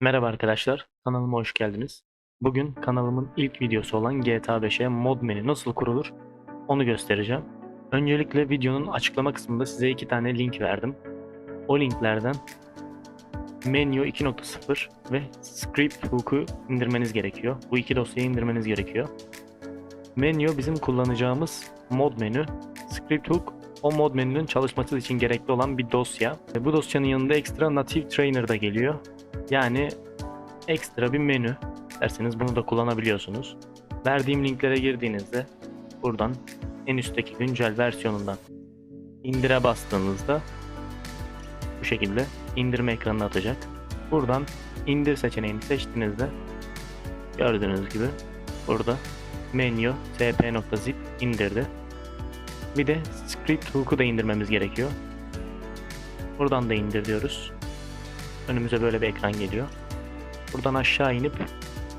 Merhaba arkadaşlar, kanalıma hoş geldiniz. Bugün kanalımın ilk videosu olan GTA 5'e mod menü nasıl kurulur onu göstereceğim. Öncelikle videonun açıklama kısmında size iki tane link verdim. O linklerden Menu 2.0 ve Script Hook'u indirmeniz gerekiyor. Bu iki dosyayı indirmeniz gerekiyor. Menu bizim kullanacağımız mod menü. Script Hook o mod menünün çalışması için gerekli olan bir dosya. Bu dosyanın yanında ekstra Native Trainer da geliyor. Yani ekstra bir menü. Derseniz bunu da kullanabiliyorsunuz. Verdiğim linklere girdiğinizde buradan en üstteki güncel versiyonundan indire bastığınızda bu şekilde indirme ekranına atacak. Buradan indir seçeneğini seçtiğinizde gördüğünüz gibi burada menü sp.zip indirdi. Bir de script hook'u da indirmemiz gerekiyor. Buradan da indir diyoruz. Önümüze böyle bir ekran geliyor. Buradan aşağı inip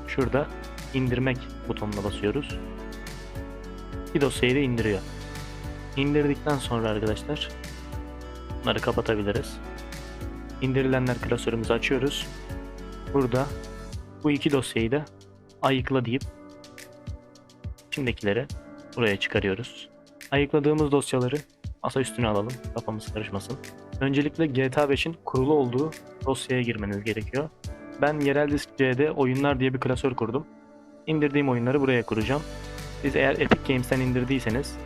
şurada indirmek butonuna basıyoruz. Bir dosyayı da indiriyor. İndirdikten sonra arkadaşlar bunları kapatabiliriz. İndirilenler klasörümüzü açıyoruz. Burada bu iki dosyayı da ayıkla deyip içindekileri buraya çıkarıyoruz. Ayıkladığımız dosyaları masa üstüne alalım. Kafamız karışmasın. Öncelikle GTA 5'in kurulu olduğu dosyaya girmeniz gerekiyor. Ben yerel disk C'de oyunlar diye bir klasör kurdum. İndirdiğim oyunları buraya kuracağım. Siz eğer Epic Games'ten indirdiyseniz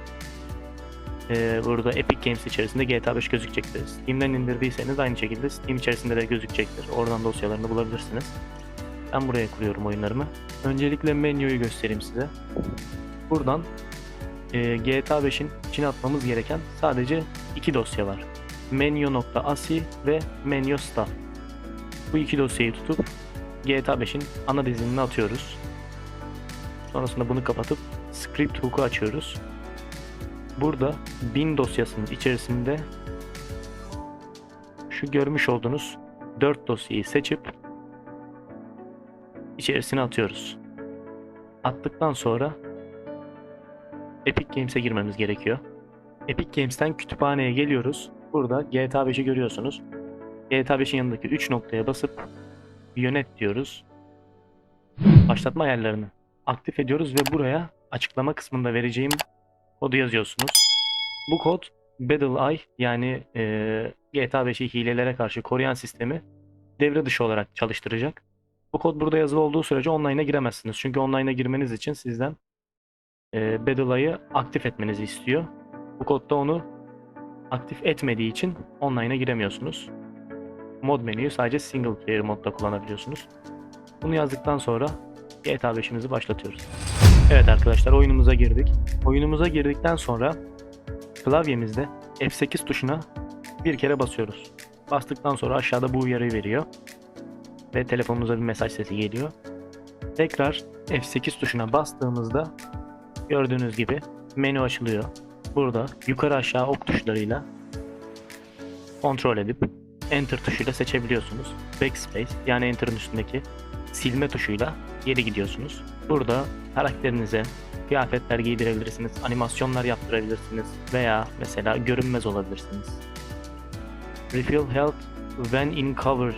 eee, burada Epic Games içerisinde GTA 5 gözükecektir. Steam'den indirdiyseniz aynı şekilde Steam içerisinde de gözükecektir. Oradan dosyalarını bulabilirsiniz. Ben buraya kuruyorum oyunlarımı. Öncelikle menüyü göstereyim size. Buradan eee, GTA 5'in içine atmamız gereken sadece iki dosya var. Menu.asi ve Menu Stuff. Bu iki dosyayı tutup GTA 5'in ana dizinine atıyoruz. Sonrasında bunu kapatıp Script Hook'u açıyoruz. Burada bin dosyasının içerisinde şu görmüş olduğunuz 4 dosyayı seçip içerisine atıyoruz. Attıktan sonra Epic Games'e girmemiz gerekiyor. Epic Games'ten kütüphaneye geliyoruz. Burada GTA 5'i görüyorsunuz. GTA 5'in yanındaki 3 noktaya basıp yönet diyoruz. Başlatma ayarlarını aktif ediyoruz ve buraya açıklama kısmında vereceğim kodu yazıyorsunuz. Bu kod Battle Eye yani eee, GTA 5'i hilelere karşı koruyan sistemi devre dışı olarak çalıştıracak. Bu kod burada yazılı olduğu sürece online'a giremezsiniz. Çünkü online'a girmeniz için sizden eee Battle Eye'ı aktif etmenizi istiyor. Bu kodda onu aktif etmediği için online'a giremiyorsunuz. Mod menüyü sadece single player modda kullanabiliyorsunuz. Bunu yazdıktan sonra GTA 5'imizi başlatıyoruz. Evet arkadaşlar oyunumuza girdik. Oyunumuza girdikten sonra klavyemizde F8 tuşuna bir kere basıyoruz. Bastıktan sonra aşağıda bu uyarıyı veriyor. Ve telefonumuza bir mesaj sesi geliyor. Tekrar F8 tuşuna bastığımızda gördüğünüz gibi menü açılıyor. Burada yukarı aşağı ok tuşlarıyla kontrol edip Enter tuşuyla seçebiliyorsunuz. Backspace yani Enter'ın üstündeki silme tuşuyla geri gidiyorsunuz. Burada karakterinize kıyafetler giydirebilirsiniz, animasyonlar yaptırabilirsiniz veya mesela görünmez olabilirsiniz. Refill Health when in cover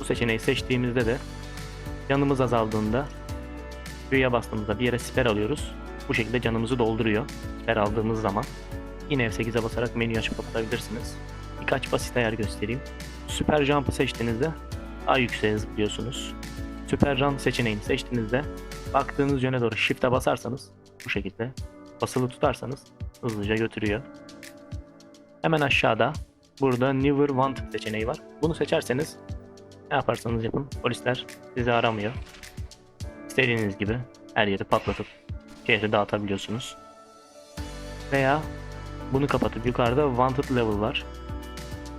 bu seçeneği seçtiğimizde de canımız azaldığında Q'ya bastığımızda bir yere siper alıyoruz. Bu şekilde canımızı dolduruyor. Siper aldığımız zaman yine F8'e basarak menüyü açıp kapatabilirsiniz. Birkaç basit ayar göstereyim. Süper Jump'ı seçtiğinizde daha yükseğe zıplıyorsunuz. Süper Jump seçeneğini seçtiğinizde baktığınız yöne doğru Shift'e basarsanız bu şekilde basılı tutarsanız hızlıca götürüyor. Hemen aşağıda burada Never Wanted seçeneği var. Bunu seçerseniz ne yaparsanız yapın polisler sizi aramıyor. İstediğiniz gibi her yeri patlatıp şehri dağıtabiliyorsunuz. Veya bunu kapatıp yukarıda Wanted Level var.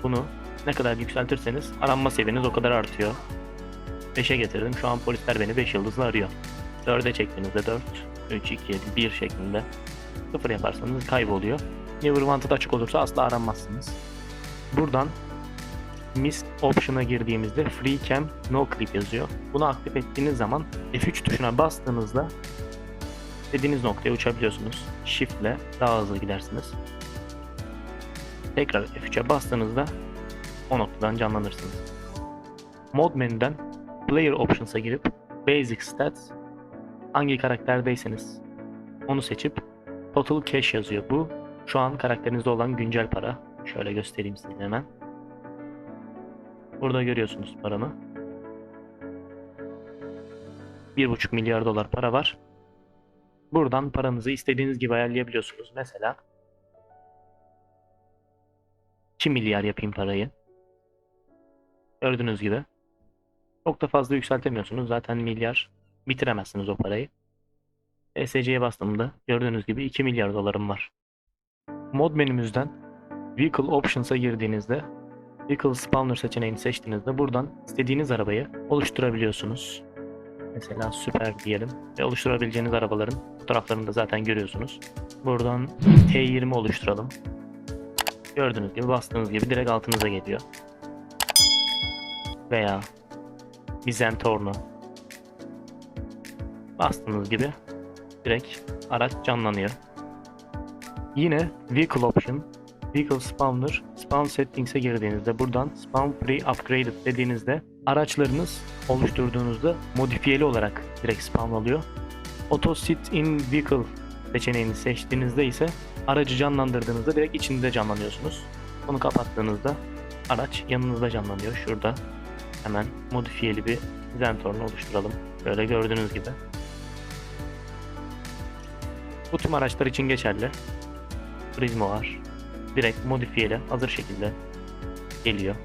Bunu ne kadar yükseltirseniz aranma seviyeniz o kadar artıyor. 5'e getirdim. Şu an polisler beni 5 yıldızla arıyor. 4'e çektiğinizde 4, 3, 2, 1 şeklinde 0 yaparsanız kayboluyor. Never Wanted açık olursa asla aranmazsınız. Buradan Miss Option'a girdiğimizde Free Cam No Clip yazıyor. Bunu aktif ettiğiniz zaman F3 tuşuna bastığınızda dediğiniz noktaya uçabiliyorsunuz. Shift ile daha hızlı gidersiniz. Tekrar F3'e bastığınızda o noktadan canlanırsınız. Mod menüden Player Options'a girip Basic Stats hangi karakterdeyseniz onu seçip Total Cash yazıyor. Bu şu an karakterinizde olan güncel para. Şöyle göstereyim size hemen. Burada görüyorsunuz paramı. 1,5 milyar dolar para var. Buradan paranızı istediğiniz gibi ayarlayabiliyorsunuz. Mesela 2 milyar yapayım parayı. Gördüğünüz gibi. Çok da fazla yükseltemiyorsunuz. Zaten milyar bitiremezsiniz o parayı. ESC'ye bastığımda gördüğünüz gibi 2 milyar dolarım var. Mod menümüzden Vehicle Options'a girdiğinizde Vehicle Spawner seçeneğini seçtiğinizde buradan istediğiniz arabayı oluşturabiliyorsunuz. Mesela süper diyelim ve oluşturabileceğiniz arabaların fotoğraflarını da zaten görüyorsunuz. Buradan T20 oluşturalım. Gördüğünüz gibi bastığınız gibi direkt altınıza geliyor. Veya bir Zentorno. Bastığınız gibi direkt araç canlanıyor. Yine Vehicle Option, Vehicle Spawner, Spawn Settings'e girdiğinizde buradan Spawn Pre Upgraded dediğinizde araçlarınız oluşturduğunuzda modifiyeli olarak direkt spawn alıyor. Auto Sit in Vehicle seçeneğini seçtiğinizde ise aracı canlandırdığınızda direkt içinde canlanıyorsunuz. Bunu kapattığınızda araç yanınızda canlanıyor. Şurada hemen modifiyeli bir Zentorn oluşturalım. Böyle gördüğünüz gibi. Bu tüm araçlar için geçerli. Prismo var. Direkt modifiyeli hazır şekilde geliyor.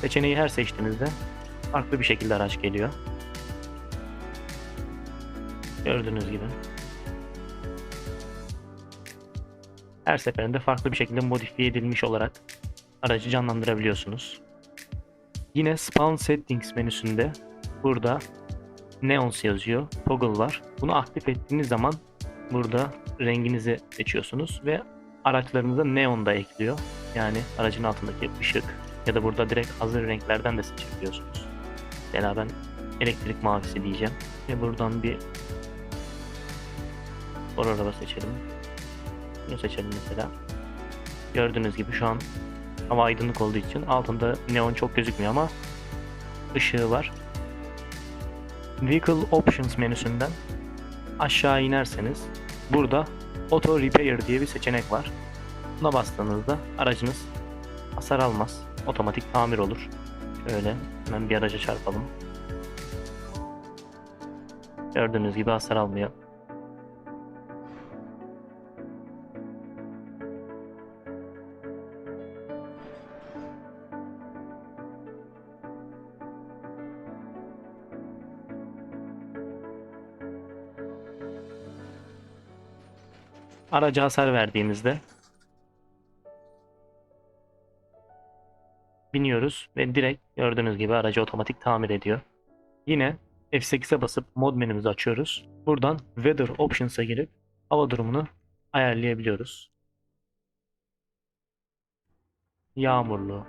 Seçeneği her seçtiğinizde farklı bir şekilde araç geliyor. Gördüğünüz gibi. Her seferinde farklı bir şekilde modifiye edilmiş olarak aracı canlandırabiliyorsunuz. Yine Spawn Settings menüsünde burada Neons yazıyor. Toggle var. Bunu aktif ettiğiniz zaman burada renginizi seçiyorsunuz ve araçlarınıza neon da ekliyor. Yani aracın altındaki ışık ya da burada direkt hazır renklerden de seçebiliyorsunuz. Mesela ben elektrik mavisi diyeceğim. Ve buradan bir spor araba seçelim. Bunu seçelim mesela. Gördüğünüz gibi şu an hava aydınlık olduğu için altında neon çok gözükmüyor ama ışığı var. Vehicle Options menüsünden aşağı inerseniz burada Auto Repair diye bir seçenek var. Buna bastığınızda aracınız hasar almaz. Otomatik tamir olur. Şöyle hemen bir araca çarpalım. Gördüğünüz gibi hasar almıyor. Araca hasar verdiğimizde biniyoruz ve direkt gördüğünüz gibi aracı otomatik tamir ediyor. Yine F8'e basıp mod menümüzü açıyoruz. Buradan Weather Options'a girip hava durumunu ayarlayabiliyoruz. Yağmurlu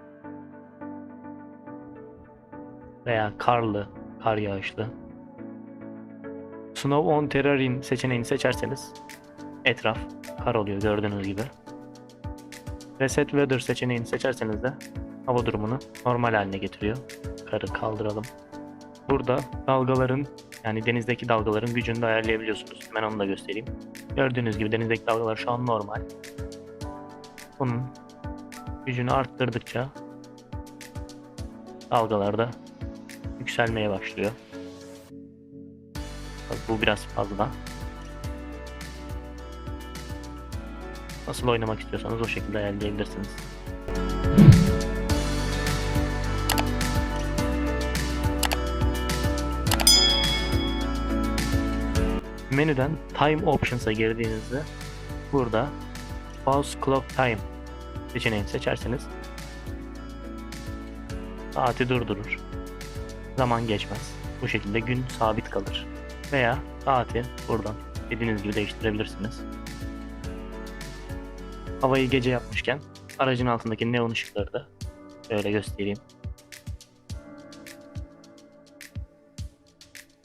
veya karlı, kar yağışlı. Snow on Terrain seçeneğini seçerseniz etraf kar oluyor gördüğünüz gibi. Reset Weather seçeneğini seçerseniz de hava durumunu normal haline getiriyor. Karı kaldıralım. Burada dalgaların yani denizdeki dalgaların gücünü de ayarlayabiliyorsunuz. Hemen onu da göstereyim. Gördüğünüz gibi denizdeki dalgalar şu an normal. Bunun gücünü arttırdıkça dalgalar da yükselmeye başlıyor. Bu biraz fazla. Nasıl oynamak istiyorsanız o şekilde ayarlayabilirsiniz. Menüden Time Options'a girdiğinizde burada Pause Clock Time seçeneğini seçerseniz saati durdurur. Zaman geçmez. Bu şekilde gün sabit kalır. Veya saati buradan dediğiniz gibi değiştirebilirsiniz. Havayı gece yapmışken aracın altındaki neon ışıkları da şöyle göstereyim.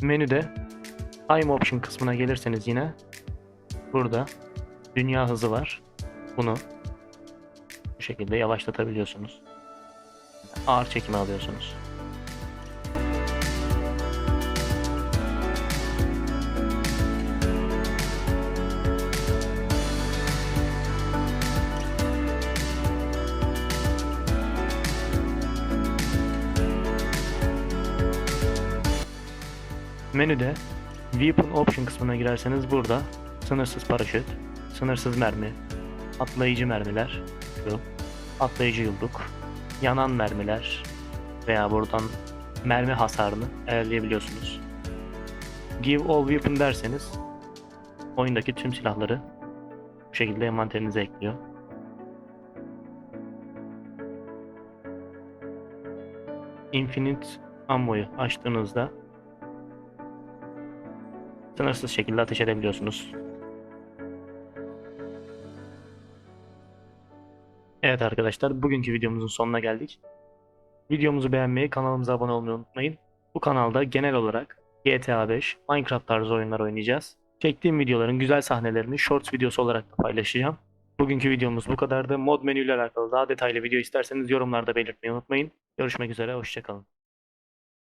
Menüde Time Option kısmına gelirseniz yine burada dünya hızı var. Bunu bu şekilde yavaşlatabiliyorsunuz. Ağır çekimi alıyorsunuz. Menüde Weapon Option kısmına girerseniz burada sınırsız paraşüt, sınırsız mermi, atlayıcı mermiler, atlayıcı yumruk, yanan mermiler veya buradan mermi hasarını ayarlayabiliyorsunuz. Give all weapon derseniz oyundaki tüm silahları bu şekilde envanterinize ekliyor. Infinite Ammo'yu açtığınızda sınırsız şekilde ateş edebiliyorsunuz. Evet arkadaşlar bugünkü videomuzun sonuna geldik. Videomuzu beğenmeyi, kanalımıza abone olmayı unutmayın. Bu kanalda genel olarak GTA 5, Minecraft tarzı oyunlar oynayacağız. Çektiğim videoların güzel sahnelerini Shorts videosu olarak da paylaşacağım. Bugünkü videomuz bu kadardı. Mod menüyle alakalı daha detaylı video isterseniz yorumlarda belirtmeyi unutmayın. Görüşmek üzere, hoşçakalın.